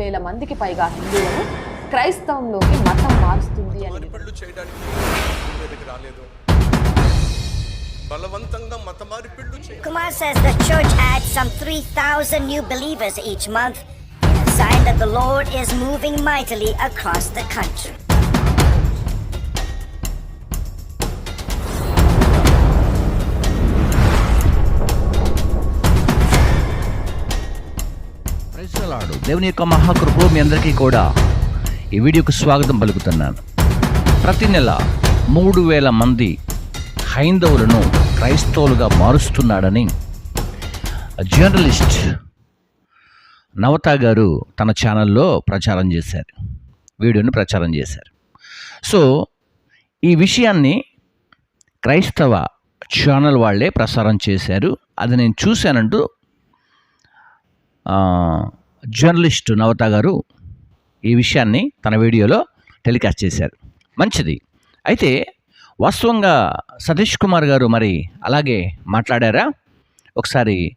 వేల మందికి పైగా హిందువులను క్రైస్తవంలోకి మతం మారుస్తుంది అని మారిపళ్ళు చేయడానికి మీదకి రాలేదు బలవంతంగా మత మారిపిళ్ళు చేయ Kumar says the church adds some 3,000 new believers each month, a sign that the Lord is moving mightily across the country. ప్రజలాడు దేవుని యొక్క మహాకృపలో మీ అందరికీ కూడా. ఈ వీడియోకు స్వాగతం పలుకుతున్నాను. ప్రతి నెల మూడు వేల మంది హైందవులను క్రైస్తవులుగా మారుస్తున్నాడని జర్నలిస్ట్ నవత గారు తన ఛానల్లో ప్రచారం చేశారు. వీడియోని ప్రచారం చేశారు. సో ఈ విషయాన్ని క్రైస్తవ ఛానల్ వాళ్ళే ప్రసారం చేశారు. అది నేను చూశానంటూ జర్నలిస్టు నవత గారు ఈ విషయాన్ని తన వీడియోలో టెలికాస్ట్ చేశారు. మంచిది. అయితే వాస్తవంగా సతీష్ కుమార్ గారు మరి అలాగే మాట్లాడారా? ఒకసారి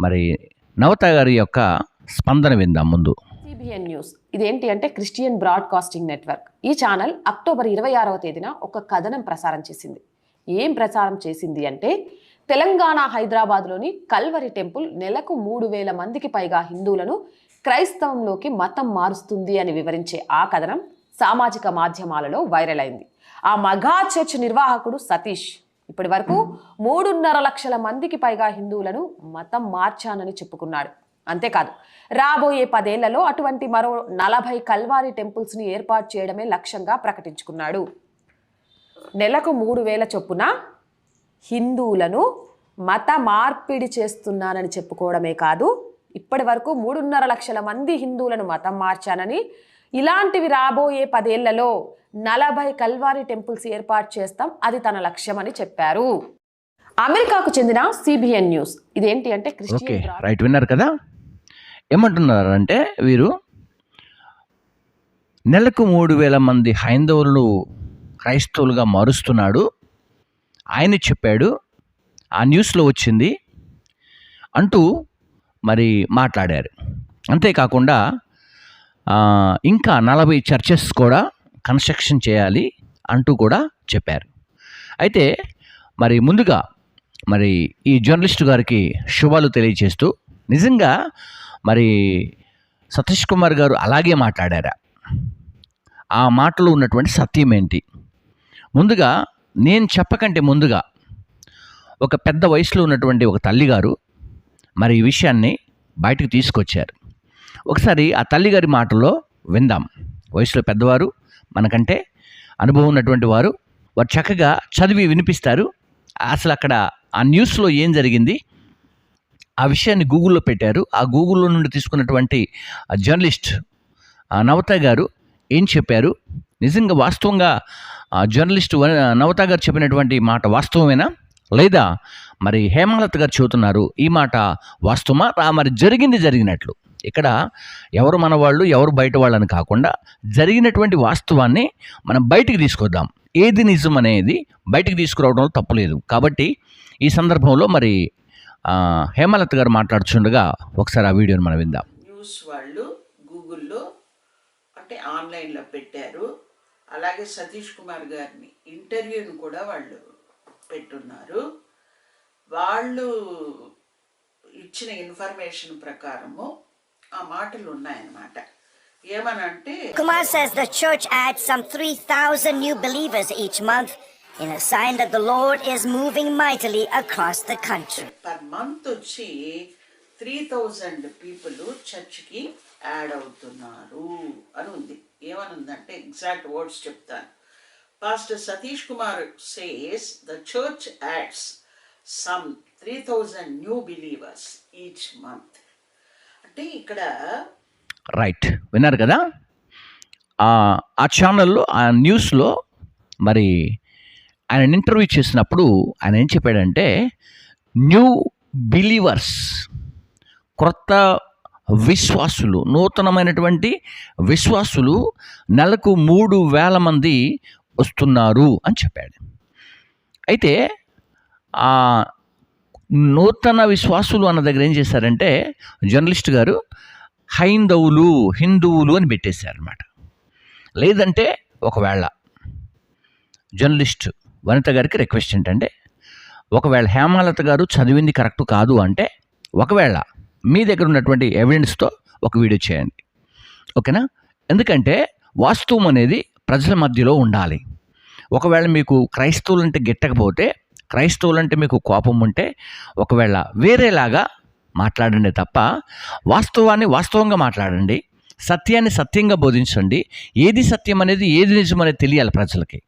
మరి నవత గారి యొక్క స్పందన విందాం ముందు. సిబిఎన్ న్యూస్ ఇదేంటి అంటే క్రిస్టియన్ బ్రాడ్కాస్టింగ్ నెట్వర్క్. ఈ ఛానల్ అక్టోబర్ ఇరవై ఆరవ తేదీన ఒక కథనం ప్రసారం చేసింది. ఏం ప్రసారం చేసింది అంటే తెలంగాణ హైదరాబాద్లోని కల్వరి టెంపుల్ నెలకు మూడు వేల మందికి పైగా హిందువులను క్రైస్తవంలోకి మతం మారుస్తుంది అని వివరించే ఆ కథనం సామాజిక మాధ్యమాలలో వైరల్ అయింది. ఆ మఘా చర్చ్ నిర్వాహకుడు సతీష్ ఇప్పటి వరకు మూడున్నర లక్షల మందికి పైగా హిందువులను మతం మార్చానని చెప్పుకున్నాడు. అంతేకాదు రాబోయే పదేళ్ళలో అటువంటి మరో నలభై కల్వారి టెంపుల్స్ని ఏర్పాటు చేయడమే లక్ష్యంగా ప్రకటించుకున్నాడు. నెలకు మూడు వేల చొప్పున హిందువులను మత మార్పిడి చేస్తున్నానని చెప్పుకోవడమే కాదు ఇప్పటి వరకు మూడున్నర లక్షల మంది హిందువులను మతం మార్చానని ఇలాంటివి రాబోయే పదేళ్ళలో నలభై కల్వారి టెంపుల్స్ ఏర్పాటు చేస్తాం అది తన లక్ష్యమని చెప్పారు. అమెరికాకు చెందిన సిబిఎన్ న్యూస్. ఇదేంటి అంటే ఓకే రైట్ విన్నారు కదా? ఏమంటున్నారంటే వీరు నెలకు మూడు వేల మంది హైందవులను క్రైస్తవులుగా మారుస్తున్నాడు ఆయన చెప్పాడు ఆ న్యూస్లో వచ్చింది అంటూ మరి మాట్లాడారు. అంతేకాకుండా ఇంకా నలభై చర్చెస్ కూడా కన్స్ట్రక్షన్ చేయాలి అంటూ కూడా చెప్పారు. అయితే మరి ముందుగా మరి ఈ జర్నలిస్ట్ గారికి శుభాలు తెలియజేస్తూ నిజంగా మరి సతీష్ కుమార్ గారు అలాగే మాట్లాడారా? ఆ మాటలో ఉన్నటువంటి సత్యం ఏంటి? ముందుగా నేను చెప్పకంటే ముందుగా ఒక పెద్ద వయసులో ఉన్నటువంటి ఒక తల్లిగారు మరి ఈ విషయాన్ని బయటకు తీసుకొచ్చారు. ఒకసారి ఆ తల్లిగారి మాటల్లో విందాం. వయసులో పెద్దవారు మనకంటే అనుభవం ఉన్నటువంటి వారు వారు చక్కగా చదివి వినిపిస్తారు. అసలు అక్కడ ఆ న్యూస్లో ఏం జరిగింది? ఆ విషయాన్ని గూగుల్లో పెట్టారు. ఆ గూగుల్లో నుండి తీసుకున్నటువంటి ఆ జర్నలిస్ట్ ఆ నవత గారు ఏం చెప్పారు? నిజంగా వాస్తవంగా జర్నలిస్ట్ నవత గారు చెప్పినటువంటి మాట వాస్తవమేనా? లేదా? మరి హేమలత గారు చెబుతున్నారు ఈ మాట వాస్తవమా? మరి జరిగింది జరిగినట్లు. ఇక్కడ ఎవరు మన వాళ్ళు ఎవరు బయట వాళ్ళని కాకుండా జరిగినటువంటి వాస్తవాన్ని మనం బయటికి తీసుకొద్దాం. ఏది నిజం అనేది బయటికి తీసుకురావడంలో తప్పులేదు కాబట్టి ఈ సందర్భంలో మరి హేమలత గారు మాట్లాడుచుండగా ఒకసారి ఆ వీడియోని మనం విందాం. న్యూస్ వాళ్ళు గూగుల్లో అంటే ఆన్లైన్లో పెట్టారు. అలాగే సతీష్ కుమార్ గారిని ఇంటర్వ్యూని కూడా వాళ్ళు పెట్టున్నారు వాళ్ళు ఇచ్చిన ఇన్ఫర్మేషన్ ప్రకారము ఆ మాటలు ఉన్నాయన్నమాట ఏమనంటే Kumar says the church adds some 3,000 new believers each month, in a sign that the Lord is moving mightily across the country. Per month వచ్చి త్రీ థౌజండ్ పీపుల్ చర్చ్కి యాడ్ అవుతున్నారు అని ఉంది ఏమనుందంటే ఎగ్జాక్ట్ వర్డ్స్ చెప్తాను. Pastor Satish Kumar says the church adds some three thousand new believers each month. అంటే ఇక్కడ right విన్నారు కదా? ఆ ఆ ఛానల్లో ఆ న్యూస్లో మరి ఆయన ఇంటర్వ్యూ చేసినప్పుడు ఆయన ఏం చెప్పాడంటే న్యూ బిలీవర్స్ క్రొత్త విశ్వాసులు నూతనమైనటువంటి విశ్వాసులు నెలకు మూడు వేల మంది వస్తున్నారు అని చెప్పాడు. అయితే ఆ నూతన విశ్వాసులు అన్న దగ్గర ఏం చేశారంటే జర్నలిస్ట్ గారు హైందవులు హిందువులు అని పెట్టేశారనమాట లేదంటే ఒకవేళ జర్నలిస్ట్ వనిత గారికి రిక్వెస్ట్ ఏంటంటే ఒకవేళ హేమలత గారు చదివింది కరెక్ట్ కాదు అంటే ఒకవేళ మీ దగ్గర ఉన్నటువంటి ఎవిడెన్స్తో ఒక వీడియో చేయండి. ఓకేనా ఎందుకంటే వాస్తవం అనేది ప్రజల మధ్యలో ఉండాలి. ఒకవేళ మీకు క్రైస్తవులు అంటే గిట్టకపోతే క్రైస్తవులంటే మీకు కోపం ఉంటే ఒకవేళ వేరేలాగా మాట్లాడండి తప్ప వాస్తవాన్ని వాస్తవంగా మాట్లాడండి సత్యాన్ని సత్యంగా బోధించండి. ఏది సత్యం అనేది ఏది నిజం అనేది తెలియాలి ప్రజలకి.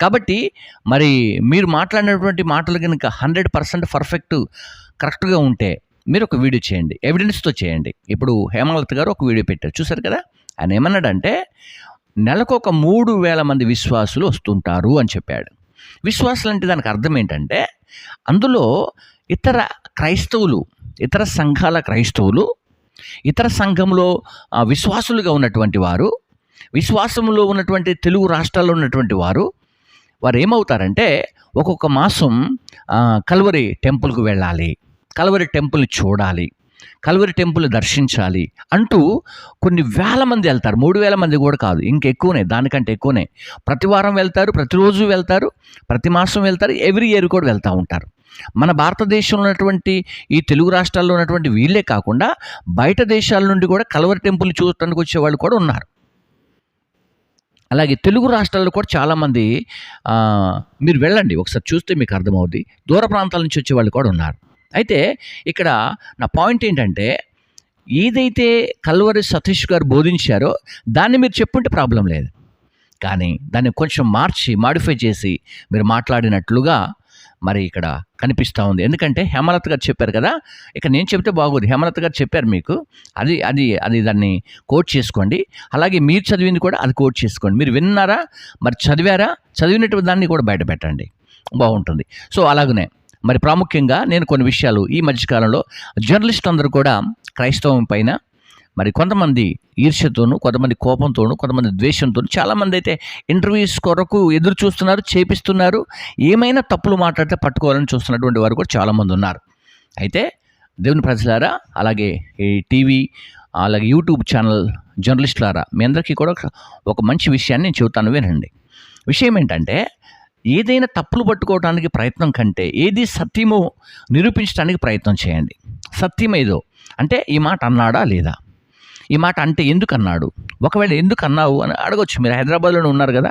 కాబట్టి మరి మీరు మాట్లాడినటువంటి మాటలు కనుక హండ్రెడ్ పర్సెంట్ పర్ఫెక్ట్ కరెక్ట్గా ఉంటే మీరు ఒక వీడియో చేయండి. ఎవిడెన్స్తో చేయండి. ఇప్పుడు హేమలత గారు ఒక వీడియో పెట్టారు. చూసారు కదా? ఆయన ఏమన్నాడంటే నెలకు ఒక మూడు వేల మంది విశ్వాసులు వస్తుంటారు అని చెప్పాడు. విశ్వాసులు అంటే దానికి అర్థం ఏంటంటే అందులో ఇతర క్రైస్తవులు ఇతర సంఘాల క్రైస్తవులు ఇతర సంఘంలో విశ్వాసులుగా ఉన్నటువంటి వారు విశ్వాసంలో ఉన్నటువంటి తెలుగు రాష్ట్రాల్లో ఉన్నటువంటి వారు వారు ఏమవుతారంటే ఒక్కొక్క మాసం కల్వరి టెంపుల్కు వెళ్ళాలి. కలవరి టెంపుల్ని చూడాలి కల్వరి టెంపుల్ దర్శించాలి అంటూ కొన్ని వేల మంది వెళ్తారు. మూడు వేల మంది కూడా కాదు ఇంకెక్కువనే దానికంటే ఎక్కువనే. ప్రతి వారం వెళ్తారు ప్రతిరోజు వెళ్తారు ప్రతి మాసం వెళ్తారు ఎవ్రీ ఇయర్ కూడా వెళ్తూ ఉంటారు. మన భారతదేశంలో ఉన్నటువంటి ఈ తెలుగు రాష్ట్రాల్లో ఉన్నటువంటి వీళ్ళే కాకుండా బయట దేశాల నుండి కూడా కలవరి టెంపుల్ చూడటానికి వచ్చేవాళ్ళు కూడా ఉన్నారు. అలాగే తెలుగు రాష్ట్రాల్లో కూడా చాలామంది మీరు వెళ్ళండి ఒకసారి చూస్తే మీకు అర్థమవుద్ది. దూర ప్రాంతాల నుంచి వచ్చే వాళ్ళు కూడా ఉన్నారు. అయితే ఇక్కడ నా పాయింట్ ఏంటంటే ఏదైతే కల్వరి సతీష్ గారు బోధించారో దాన్ని మీరు చెప్పుంటే ప్రాబ్లం లేదు. కానీ దాన్ని కొంచెం మార్చి మాడిఫై చేసి మీరు మాట్లాడినట్లుగా మరి ఇక్కడ కనిపిస్తూ ఉంది. ఎందుకంటే హేమలత గారు చెప్పారు కదా ఇక నేను చెప్తే బాగోదు. హేమలత గారు చెప్పారు మీకు అది అది అది దాన్ని కోట్ చేసుకోండి. అలాగే మీరు చదివింది కూడా అది కోట్ చేసుకోండి. మీరు విన్నారా? మరి చదివారా? చదివినటువంటి దాన్ని కూడా బయట పెట్టండి. బాగుంటుంది. సో అలాగనే మరి ప్రాముఖ్యంగా నేను కొన్ని విషయాలు ఈ మధ్యకాలంలో జర్నలిస్ట్ అందరూ కూడా క్రైస్తవం పైన మరి కొంతమంది ఈర్ష్యతోనూ కొంతమంది కోపంతోనూ కొంతమంది ద్వేషంతోనూ చాలామంది అయితే ఇంటర్వ్యూస్ కొరకు ఎదురు చూస్తున్నారు చేపిస్తున్నారు. ఏమైనా తప్పులు మాట్లాడితే పట్టుకోవాలని చూస్తున్నటువంటి వారు కూడా చాలామంది ఉన్నారు. అయితే దేవుని ప్రజలారా అలాగే ఈ టీవీ అలాగే యూట్యూబ్ ఛానల్ జర్నలిస్టులారా మీ అందరికీ కూడా ఒక మంచి విషయాన్ని నేను చెబుతాను వినండి. విషయం ఏంటంటే ఏదైనా తప్పులు పట్టుకోవడానికి ప్రయత్నం కంటే ఏది సత్యమో నిరూపించడానికి ప్రయత్నం చేయండి. సత్యం ఏదో? అంటే ఈ మాట అన్నాడా లేదా? ఈ మాట అంటే ఎందుకు అన్నాడు ఒకవేళ ఎందుకు అన్నావు అని అడగొచ్చు. మీరు హైదరాబాద్లోనే ఉన్నారు కదా?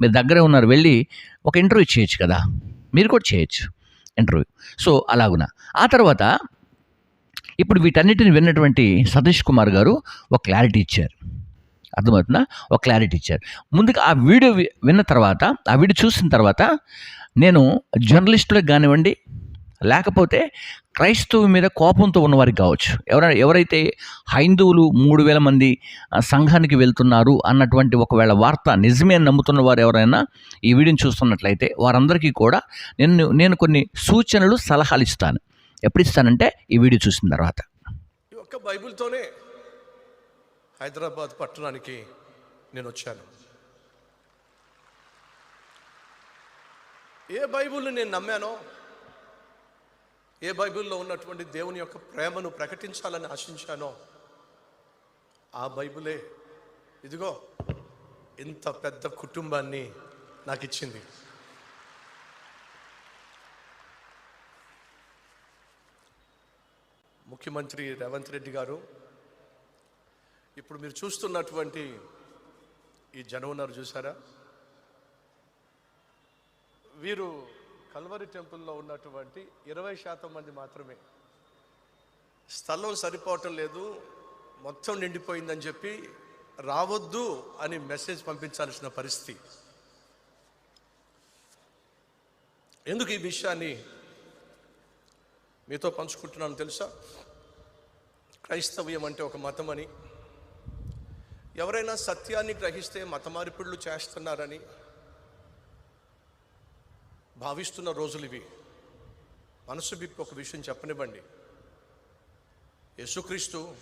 మీరు దగ్గరే ఉన్నారు. వెళ్ళి ఒక ఇంటర్వ్యూ చేయొచ్చు కదా? మీరు కూడా చేయొచ్చు ఇంటర్వ్యూ. సో అలాగున. ఆ తర్వాత ఇప్పుడు వీటన్నిటిని విన్నటువంటి సతీష్ కుమార్ గారు ఒక క్లారిటీ ఇచ్చారు. అర్థమవుతుందా? ఒక క్లారిటీ ఇచ్చారు. ముందుగా ఆ వీడియో వి- విన్న తర్వాత ఆ వీడియో చూసిన తర్వాత నేను జర్నలిస్టులకు కానివ్వండి లేకపోతే క్రైస్తవు మీద కోపంతో ఉన్నవారికి కావచ్చు. ఎవరైనా ఎవరైతే హైందువులు మూడు వేల మంది సంఘానికి వెళ్తున్నారు అన్నటువంటి ఒకవేళ వార్త నిజమే అని నమ్ముతున్న వారు ఎవరైనా ఈ వీడియోని చూస్తున్నట్లయితే వారందరికీ కూడా నేను నేను కొన్ని సూచనలు సలహాలు ఇస్తాను. ఎప్పుడు ఇస్తానంటే ఈ వీడియో చూసిన తర్వాత. బైబిల్తోనే హైదరాబాద్ పట్టణానికి నేను వచ్చాను. ఏ బైబిల్ని నేను నమ్మానో ఏ బైబిల్లో ఉన్నటువంటి దేవుని యొక్క ప్రేమను ప్రకటించాలని ఆశించానో ఆ బైబిలే ఇదిగో ఇంత పెద్ద కుటుంబాన్ని నాకు ఇచ్చింది ముఖ్యమంత్రి రేవంత్ రెడ్డి గారు ఇప్పుడు మీరు చూస్తున్నటువంటి ఈ జనం ఉన్నారు చూసారా వీరు కల్వరి టెంపుల్లో ఉన్నటువంటి ఇరవై శాతం మంది మాత్రమే. స్థలం సరిపోవటం లేదు మొత్తం నిండిపోయిందని చెప్పి రావద్దు అని మెసేజ్ పంపించాల్సిన పరిస్థితి. ఎందుకు ఈ విషయాన్ని మీతో పంచుకుంటున్నాను తెలుసా? క్రైస్తవ్యం అంటే ఒక మతం అని. ఎవరైనా సత్యాన్ని గ్రహిస్తే మతమార్పిళ్ళు చేస్తున్నారని భావిస్తున్న రోజులు ఇవి. మనసు బిప్పి ఒక విషయం చెప్పనివ్వండి. యేసుక్రీస్తు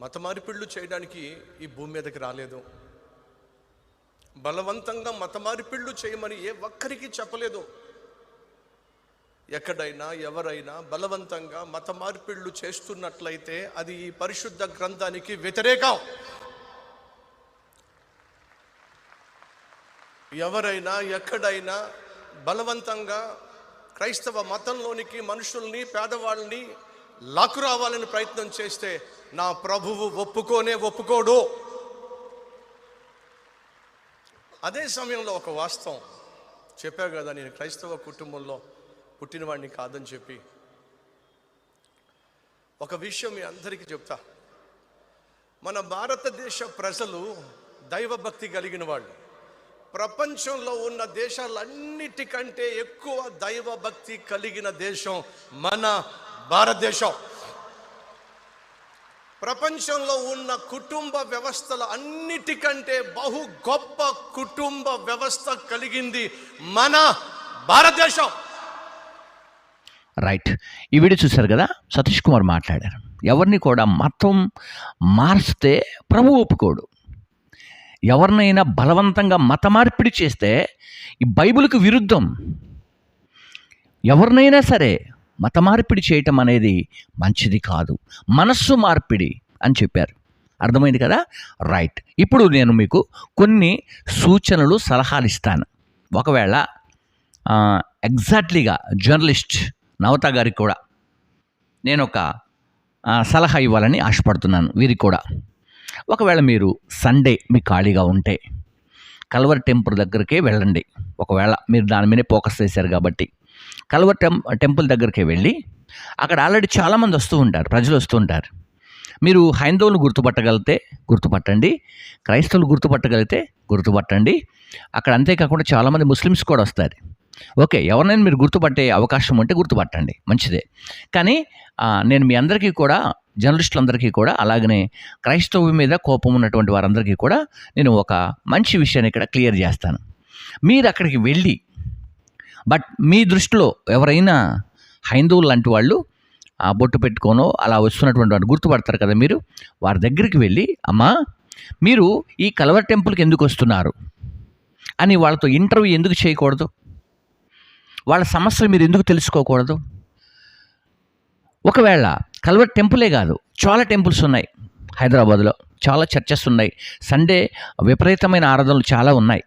మతమార్పిళ్ళు చేయడానికి ఈ భూమి మీదకి రాలేదు. బలవంతంగా మతమార్పిళ్ళు చేయమని ఏ ఒక్కరికి చెప్పలేదు. ఎక్కడైనా ఎవరైనా బలవంతంగా మత మార్పిళ్ళు చేస్తున్నట్లయితే అది ఈ పరిశుద్ధ గ్రంథానికి వ్యతిరేకం. ఎవరైనా ఎక్కడైనా బలవంతంగా క్రైస్తవ మతంలోనికి మనుషుల్ని పేదవాళ్ళని లాక్కు రావాలని ప్రయత్నం చేస్తే నా ప్రభువు ఒప్పుకోనే ఒప్పుకోడు. అదే సమయంలో ఒక వాస్తవం చెప్పా కదా నేను క్రైస్తవ కుటుంబంలో. పుట్టినవాడిని కాదని చెప్పి ఒక విషయం మీ అందరికీ చెప్తా. మన భారతదేశ ప్రజలు దైవభక్తి కలిగిన వాళ్ళు. ప్రపంచంలో ఉన్న దేశాలన్నిటికంటే ఎక్కువ దైవభక్తి కలిగిన దేశం మన భారతదేశం. ప్రపంచంలో ఉన్న కుటుంబ వ్యవస్థల అన్నిటికంటే బహు గొప్ప కుటుంబ వ్యవస్థ కలిగింది మన భారతదేశం. రైట్ ఈ వీడియో చూశారు కదా? సతీష్ కుమార్ మాట్లాడారు. ఎవరిని కూడా మతం మార్చితే ప్రభు ఒప్పుకోడు. ఎవరినైనా బలవంతంగా మత మార్పిడి చేస్తే ఈ బైబిల్కి విరుద్ధం. ఎవరినైనా సరే మత మార్పిడి చేయటం అనేది మంచిది కాదు. మనస్సు మార్పిడి అని చెప్పారు. అర్థమైంది కదా? రైట్ ఇప్పుడు నేను మీకు కొన్ని సూచనలు సలహాలు ఇస్తాను. ఒకవేళ ఎగ్జాక్ట్లీగా జర్నలిస్ట్ నవత గారికి కూడా నేను ఒక సలహా ఇవ్వాలని ఆశపడుతున్నాను వీరికి కూడా. ఒకవేళ మీరు సండే మీ ఖాళీగా ఉంటే కల్వర్ టెంపుల్ దగ్గరికే వెళ్ళండి. ఒకవేళ మీరు దాని మీదే ఫోకస్ చేశారు కాబట్టి కల్వర్ టెం టెంపుల్ దగ్గరికి వెళ్ళి అక్కడ ఆల్రెడీ చాలామంది వస్తూ ఉంటారు ప్రజలు వస్తూ ఉంటారు. మీరు హైందవులు గుర్తుపట్టగలిగితే గుర్తుపట్టండి క్రైస్తవులు గుర్తుపట్టగలిగితే గుర్తుపట్టండి. అక్కడ అంతేకాకుండా చాలామంది ముస్లిమ్స్ కూడా వస్తారు. ఓకే ఎవరినైనా మీరు గుర్తుపట్టే అవకాశం ఉంటే గుర్తుపట్టండి. మంచిదే. కానీ నేను మీ అందరికీ కూడా జర్నలిస్టులందరికీ కూడా అలాగనే క్రైస్తవు మీద కోపం ఉన్నటువంటి వారందరికీ కూడా నేను ఒక మంచి విషయాన్ని ఇక్కడ క్లియర్ చేస్తాను. మీరు అక్కడికి వెళ్ళి బట్ మీ దృష్టిలో ఎవరైనా హైందవులు లాంటి వాళ్ళు ఆ బొట్టు పెట్టుకోనో అలా వస్తున్నటువంటి వారు గుర్తుపడతారు కదా మీరు వారి దగ్గరికి వెళ్ళి అమ్మా మీరు ఈ కలవర్ టెంపుల్కి ఎందుకు వస్తున్నారు? అని వాళ్ళతో ఇంటర్వ్యూ ఎందుకు చేయకూడదు? వాళ్ళ సమస్యలు మీరు ఎందుకు తెలుసుకోకూడదు? ఒకవేళ కల్వర్ టెంపులే కాదు చాలా టెంపుల్స్ ఉన్నాయి హైదరాబాద్లో చాలా చర్చెస్ ఉన్నాయి. సండే విపరీతమైన ఆరాధనలు చాలా ఉన్నాయి.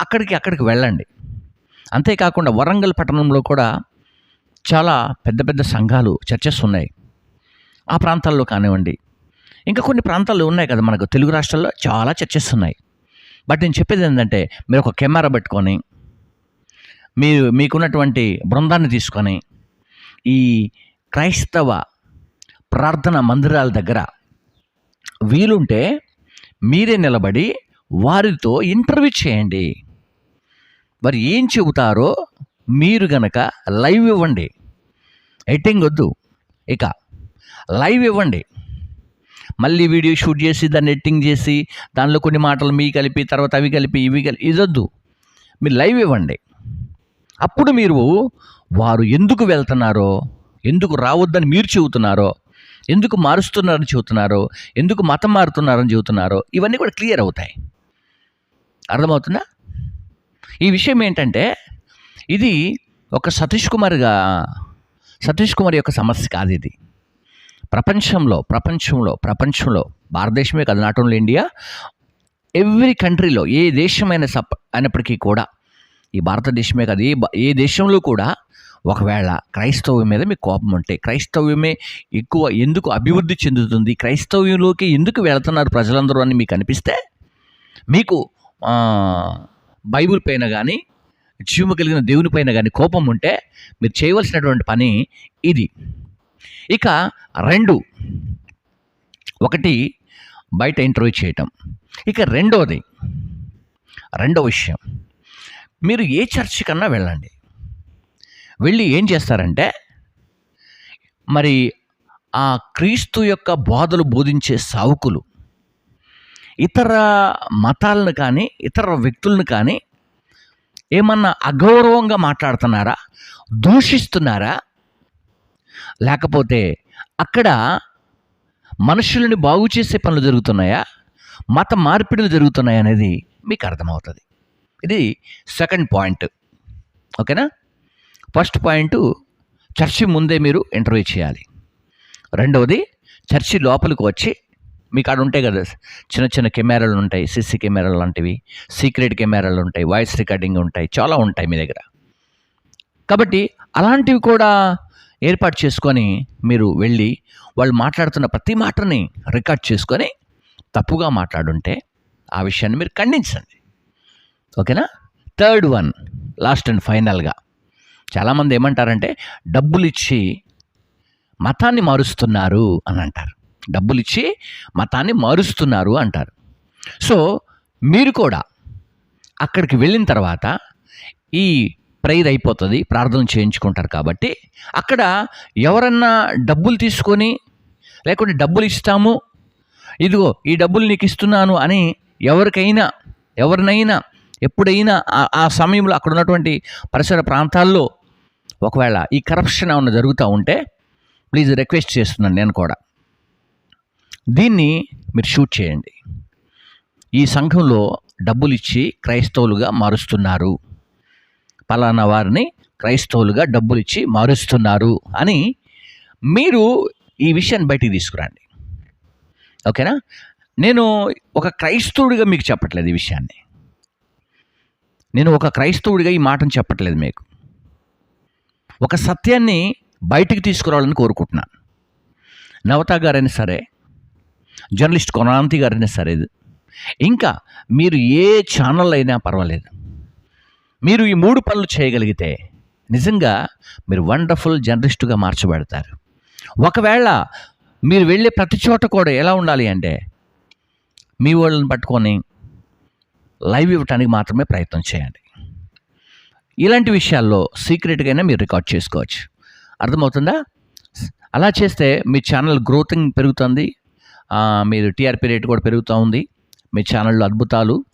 అక్కడికి అక్కడికి వెళ్ళండి. అంతేకాకుండా వరంగల్ పట్టణంలో కూడా చాలా పెద్ద పెద్ద సంఘాలు చర్చెస్ ఉన్నాయి. ఆ ప్రాంతాల్లో కానివ్వండి. ఇంకా కొన్ని ప్రాంతాలు ఉన్నాయి కదా మనకు తెలుగు రాష్ట్రాల్లో చాలా చర్చెస్ ఉన్నాయి. బట్ నేను చెప్పేది ఏంటంటే మీరు ఒక కెమెరా పెట్టుకొని మీరు మీకున్నటువంటి బృందాన్ని తీసుకొని ఈ క్రైస్తవ ప్రార్థన మందిరాల దగ్గర వీలుంటే మీరే నిలబడి వారితో ఇంటర్వ్యూ చేయండి. మరి ఏం చెబుతారో మీరు గనక లైవ్ ఇవ్వండి. ఎట్టింగ్ వద్దు. ఇక లైవ్ ఇవ్వండి. మళ్ళీ వీడియో షూట్ చేసి దాన్ని ఎట్టింగ్ చేసి దానిలో కొన్ని మాటలు మీ కలిపి తర్వాత అవి కలిపి ఇవి కలిపి ఇదొద్దు. మీరు లైవ్ ఇవ్వండి. అప్పుడు మీరు వారు ఎందుకు వెళ్తున్నారో ఎందుకు రావద్దని మీరు చెబుతున్నారో ఎందుకు మారుస్తున్నారని చెబుతున్నారో ఎందుకు మతం మారుతున్నారని చెబుతున్నారో ఇవన్నీ కూడా క్లియర్ అవుతాయి. అర్థమవుతుందా? ఈ విషయం ఏంటంటే ఇది ఒక సతీష్ కుమార్గా సతీష్ కుమార్ యొక్క సమస్య కాదు ఇది. ప్రపంచంలో ప్రపంచంలో ప్రపంచంలో భారతదేశమే కాదు నాట్ ఓన్లీ ఇండియా ఎవ్రీ కంట్రీలో ఏ దేశమైన సప్ అయినప్పటికీ కూడా ఈ భారతదేశమే కాదు ఏ ఏ దేశంలో కూడా ఒకవేళ క్రైస్తవ్యం మీద మీకు కోపం ఉంటే క్రైస్తవ్యమే ఎక్కువ ఎందుకు అభివృద్ధి చెందుతుంది క్రైస్తవ్యంలోకి ఎందుకు వెళుతున్నారు ప్రజలందరూ అని మీకు అనిపిస్తే మీకు బైబుల్ బైబిల్ పైన కానీ జీవము కలిగిన దేవుని పైన కానీ కోపం ఉంటే మీరు చేయవలసినటువంటి పని ఇది. ఇక రెండు ఒకటి బయట ఇంటర్వ్యూ చేయటం. ఇక రెండవది రెండవ విషయం. మీరు ఏ చర్చి కన్నా వెళ్ళండి. వెళ్ళి ఏం చేస్తారంటే మరి ఆ క్రీస్తు యొక్క బోధలు బోధించే సావుకులు ఇతర మతాలను కానీ ఇతర వ్యక్తులను కానీ ఏమన్నా అగౌరవంగా మాట్లాడుతున్నారా? దూషిస్తున్నారా? లేకపోతే అక్కడ మనుషులని బాగు చేసే పనులు జరుగుతున్నాయా? మత మార్పిడులు జరుగుతున్నాయనేది మీకు అర్థమవుతుంది. ఇది సెకండ్ పాయింట్ ఓకేనా ఫస్ట్ పాయింట్ చర్చి ముందే మీరు ఇంటర్వ్యూ చేయాలి. రెండవది చర్చి లోపలికి వచ్చి మీకు ఆడ ఉంటాయి కదా చిన్న చిన్న కెమెరాలు ఉంటాయి సిసి కెమెరాలు లాంటివి సీక్రెట్ కెమెరాలు ఉంటాయి వాయిస్ రికార్డింగ్ ఉంటాయి చాలా ఉంటాయి మీ దగ్గర. కాబట్టి అలాంటివి కూడా ఏర్పాటు చేసుకొని మీరు వెళ్ళి వాళ్ళు మాట్లాడుతున్న ప్రతి మాటని రికార్డ్ చేసుకొని తప్పుగా మాట్లాడుంటే ఆ విషయాన్ని మీరు ఖండించండి. ఓకేనా? థర్డ్ వన్ లాస్ట్ అండ్ ఫైనల్గా. చాలామంది ఏమంటారంటే డబ్బులు ఇచ్చి మతాన్ని మారుస్తున్నారు అని అంటారు. డబ్బులు ఇచ్చి మతాన్ని మారుస్తున్నారు అంటారు. సో మీరు కూడా అక్కడికి వెళ్ళిన తర్వాత ఈ ప్రేయర్ అయిపోతుంది ప్రార్థన చేయించుకుంటారు కాబట్టి అక్కడ ఎవరన్నా డబ్బులు తీసుకొని లేకుంటే డబ్బులు ఇస్తాము ఇదిగో ఈ డబ్బులు నీకు ఇస్తున్నాను అని ఎవరికైనా ఎవరినైనా ఎప్పుడైనా ఆ- ఆ సమయంలో అక్కడ ఉన్నటువంటి పరిసర ప్రాంతాల్లో ఒకవేళ ఈ కరప్షన్ ఏమన్నా జరుగుతూ ఉంటే ప్లీజ్ రిక్వెస్ట్ చేస్తున్నాను నేను కూడా. దీన్ని మీరు షూట్ చేయండి. ఈ సంఘంలో డబ్బులు ఇచ్చి క్రైస్తవులుగా మారుస్తున్నారు. పలానా వారిని క్రైస్తవులుగా డబ్బులు ఇచ్చి మారుస్తున్నారు అని మీరు ఈ విషయాన్ని బయటికి తీసుకురండి. ఓకేనా? నేను ఒక క్రైస్తవుడిగా మీకు చెప్పట్లేదు ఈ విషయాన్ని. నేను ఒక క్రైస్తవుడిగా ఈ మాటను చెప్పట్లేదు మీకు. ఒక సత్యాన్ని బయటికి తీసుకురావాలని కోరుకుంటున్నాను నవత గారైనా సరే జర్నలిస్ట్ కొనాంతి గారైనా సరే ఇంకా మీరు ఏ ఛానల్ అయినా పర్వాలేదు. మీరు ఈ మూడు పనులు చేయగలిగితే నిజంగా మీరు వండర్ఫుల్ జర్నలిస్టుగా మార్చబడతారు. ఒకవేళ మీరు వెళ్ళే ప్రతి చోట కూడా ఎలా ఉండాలి అంటే మీ వాళ్ళని పట్టుకొని లైవ్ ఇవ్వటానికి మాత్రమే ప్రయత్నం చేయండి. ఇలాంటి విషయాల్లో సీక్రెట్గా అయినా మీరు రికార్డ్ చేసుకోవచ్చు. అర్థమవుతుందా? అలా చేస్తే మీ ఛానల్ గ్రోతింగ్ పెరుగుతుంది. మీరు టీఆర్పీ రేట్ కూడా పెరుగుతూ ఉంది. మీ ఛానల్లో అద్భుతాలు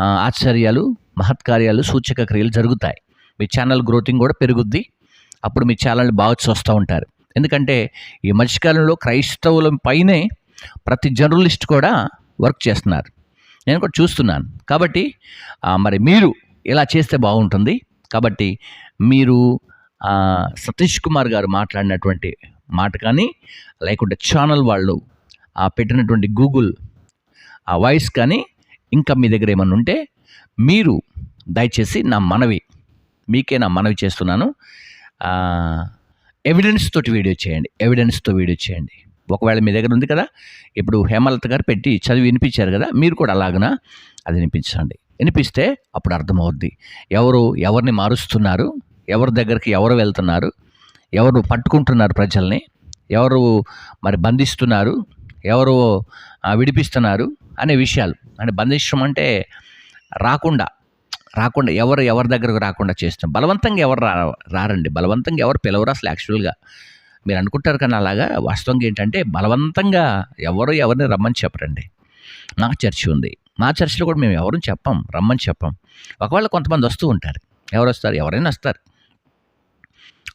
ఆశ్చర్యాలు మహత్కార్యాలు సూచక క్రియలు జరుగుతాయి. మీ ఛానల్ గ్రోతింగ్ కూడా పెరుగుద్ది. అప్పుడు మీ ఛానల్ని బాగా చూస్తూ ఉంటారు. ఎందుకంటే ఈ మధ్యకాలంలో క్రైస్తవుల పైనే ప్రతి జర్నలిస్ట్ కూడా వర్క్ చేస్తున్నారు. నేను కూడా చూస్తున్నాను. కాబట్టి మరి మీరు ఇలా చేస్తే బాగుంటుంది. కాబట్టి మీరు సతీష్ కుమార్ గారు మాట్లాడినటువంటి మాట కానీ లేకుంటే ఛానల్ వాళ్ళు ఆ పెట్టినటువంటి గూగుల్ ఆ వాయిస్ కానీ ఇంకా మీ దగ్గర ఏమన్నా ఉంటే మీరు దయచేసి నా మనవి మీకే నా మనవి చేస్తున్నాను. ఎవిడెన్స్ తోటి వీడియో చేయండి. ఎవిడెన్స్తో వీడియో చేయండి. ఒకవేళ మీ దగ్గర ఉంది కదా ఇప్పుడు హేమలత గారు పెట్టి చదివి వినిపించారు కదా మీరు కూడా అలాగనా? అది వినిపించండి. వినిపిస్తే అప్పుడు అర్థమవుద్ది. ఎవరు ఎవరిని మారుస్తున్నారు? ఎవరి దగ్గరికి ఎవరు వెళ్తున్నారు? ఎవరు పట్టుకుంటున్నారు ప్రజల్ని? ఎవరు మరి బంధిస్తున్నారు? ఎవరు విడిపిస్తున్నారు? అనే విషయాలు. అంటే బంధించడం అంటే రాకుండా రాకుండా ఎవరు ఎవరి దగ్గరకు రాకుండా చేస్తాం బలవంతంగా ఎవరు రా రారండి. బలవంతంగా ఎవరు పిలవరు అసలు యాక్చువల్గా మీరు అనుకుంటారు కానీ అలాగా వాస్తవంగా ఏంటంటే బలవంతంగా ఎవరు ఎవరిని రమ్మని చెప్పరండి. నా చర్చి ఉంది. మా చర్చిలో కూడా మేము ఎవరు చెప్పం రమ్మని చెప్పం. ఒకవేళ కొంతమంది వస్తూ ఉంటారు. ఎవరు వస్తారు? ఎవరైనా వస్తారు.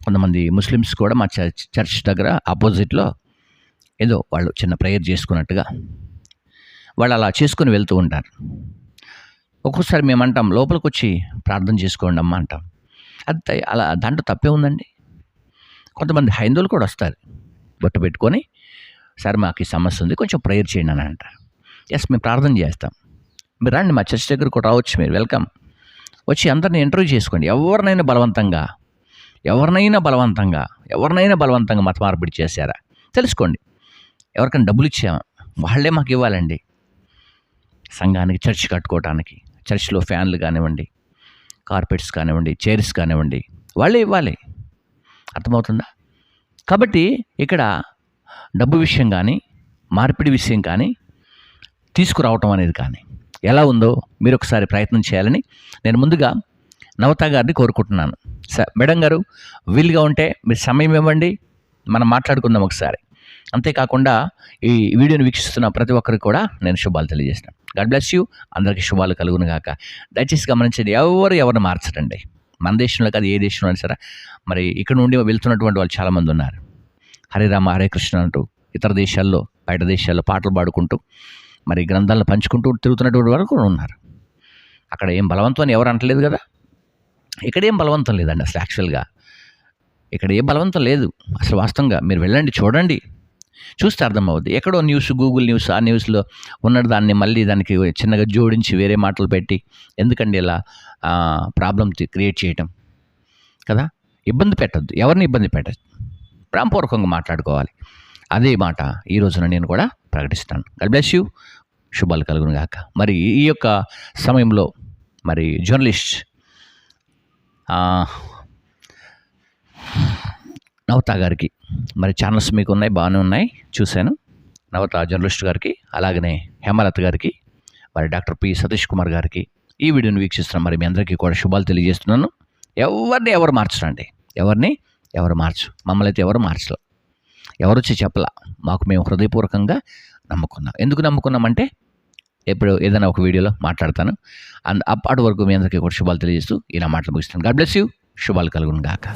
కొంతమంది ముస్లిమ్స్ కూడా మా చర్చ్ చర్చ్ దగ్గర ఆపోజిట్లో ఏదో వాళ్ళు చిన్న ప్రేయర్ చేసుకున్నట్టుగా వాళ్ళు అలా చేసుకుని వెళ్తూ ఉంటారు. ఒక్కొక్కసారి మేము అంటాం లోపలికి వచ్చి ప్రార్థన చేసుకోండి అమ్మ అంటాం. అది అలా దాంట్లో తప్పే ఉందండి? కొంతమంది హైందువులు కూడా వస్తారు. బొట్టు పెట్టుకొని సార్ మాకు ఈ సమస్య ఉంది కొంచెం ప్రేయర్ చేయండి అని అంటారు. ఎస్ మేము ప్రార్థన చేస్తాం. మీరు రండి మా చర్చ్ దగ్గర కూడా రావచ్చు మీరు వెల్కమ్. వచ్చి అందరిని ఇంటర్వ్యూ చేసుకోండి. ఎవరినైనా బలవంతంగా ఎవరినైనా బలవంతంగా ఎవరినైనా బలవంతంగా మత మార్పిడి చేశారా? తెలుసుకోండి. ఎవరికైనా డబ్బులు ఇచ్చామా? వాళ్ళే మాకు ఇవ్వాలండి. సంఘానికి చర్చ్ కట్టుకోవటానికి చర్చ్లో ఫ్యాన్లు కానివ్వండి కార్పెట్స్ కానివ్వండి చైర్స్ కానివ్వండి వాళ్ళే ఇవ్వాలి. అర్థమవుతుందా? కాబట్టి ఇక్కడ డబ్బు విషయం కానీ మార్పిడి విషయం కానీ తీసుకురావటం అనేది కానీ ఎలా ఉందో మీరు ఒకసారి ప్రయత్నం చేయాలని నేను ముందుగా నవత గారిని కోరుకుంటున్నాను. సార్ మేడం గారు వీలుగా ఉంటే మీరు సమయం ఇవ్వండి మనం మాట్లాడుకుందాం ఒకసారి. అంతేకాకుండా ఈ వీడియోని వీక్షిస్తున్న ప్రతి ఒక్కరికి కూడా నేను శుభాలు తెలియజేస్తాను. God bless you. అందరికీ శుభాలు కలుగును గాక దయచేసి గమనించండి ఎవరు ఎవరిని మార్చరండి? మన దేశంలో కాదు ఏ దేశంలో అయినా సరే. మరి ఇక్కడ నుండి వెళ్తున్నటువంటి వాళ్ళు చాలామంది ఉన్నారు. హరే రామ హరే కృష్ణ అంటూ ఇతర దేశాల్లో బయట దేశాల్లో పాటలు పాడుకుంటూ మరి గ్రంథాలను పంచుకుంటూ తిరుగుతున్నటువంటి వాళ్ళు కూడా ఉన్నారు. అక్కడ ఏం బలవంతం అని ఎవరు అంటలేదు కదా? ఇక్కడ ఏం బలవంతం లేదండి అసలు యాక్చువల్గా. ఇక్కడ ఏ బలవంతం లేదు. అసలు వాస్తవంగా మీరు వెళ్ళండి చూడండి. చూస్తే అర్థమవుద్ది. ఎక్కడో న్యూస్ గూగుల్ న్యూస్ ఆ న్యూస్లో ఉన్నది దాన్ని మళ్ళీ దానికి చిన్నగా జోడించి వేరే మాటలు పెట్టి ఎందుకండి ఇలా ప్రాబ్లం క్రియేట్ చేయటం. కదా? ఇబ్బంది పెట్టద్దు. ఎవరిని ఇబ్బంది పెట్టద్దు ప్రేమపూర్వకంగా మాట్లాడుకోవాలి. అదే మాట ఈ రోజున నేను కూడా ప్రకటిస్తాను. గడ్ బ్లెస్ యూ శుభాలు కలుగును గాక. మరి ఈ యొక్క సమయంలో మరి జర్నలిస్ట్ నవతా నవత గారికి మరి ఛానల్స్ మీకు ఉన్నాయి బాగానే ఉన్నాయి చూశాను. నవత జర్నలిస్ట్ గారికి అలాగనే హేమలత గారికి మరి డాక్టర్ పి సతీష్ కుమార్ గారికి ఈ వీడియోని వీక్షిస్తున్న మరి మీ అందరికీ కూడా శుభాలు తెలియజేస్తున్నాను. ఎవరిని ఎవరు మార్చరండి? ఎవరిని ఎవరు మార్చు మమ్మల్ని అయితే ఎవరు మార్చలే ఎవరు వచ్చి చెప్పలా? మాకు మేము హృదయపూర్వకంగా నమ్ముకున్నాం. ఎందుకు నమ్ముకున్నామంటే ఎప్పుడు ఏదైనా ఒక వీడియోలో మాట్లాడతాను. అండ్ అప్పటి వరకు మీ అందరికీ కూడా శుభాలు తెలియజేస్తూ ఇలా మాటలు ముగిస్తాను గాడ్ బ్లెస్ యూ. శుభాలు కలుగును గాక.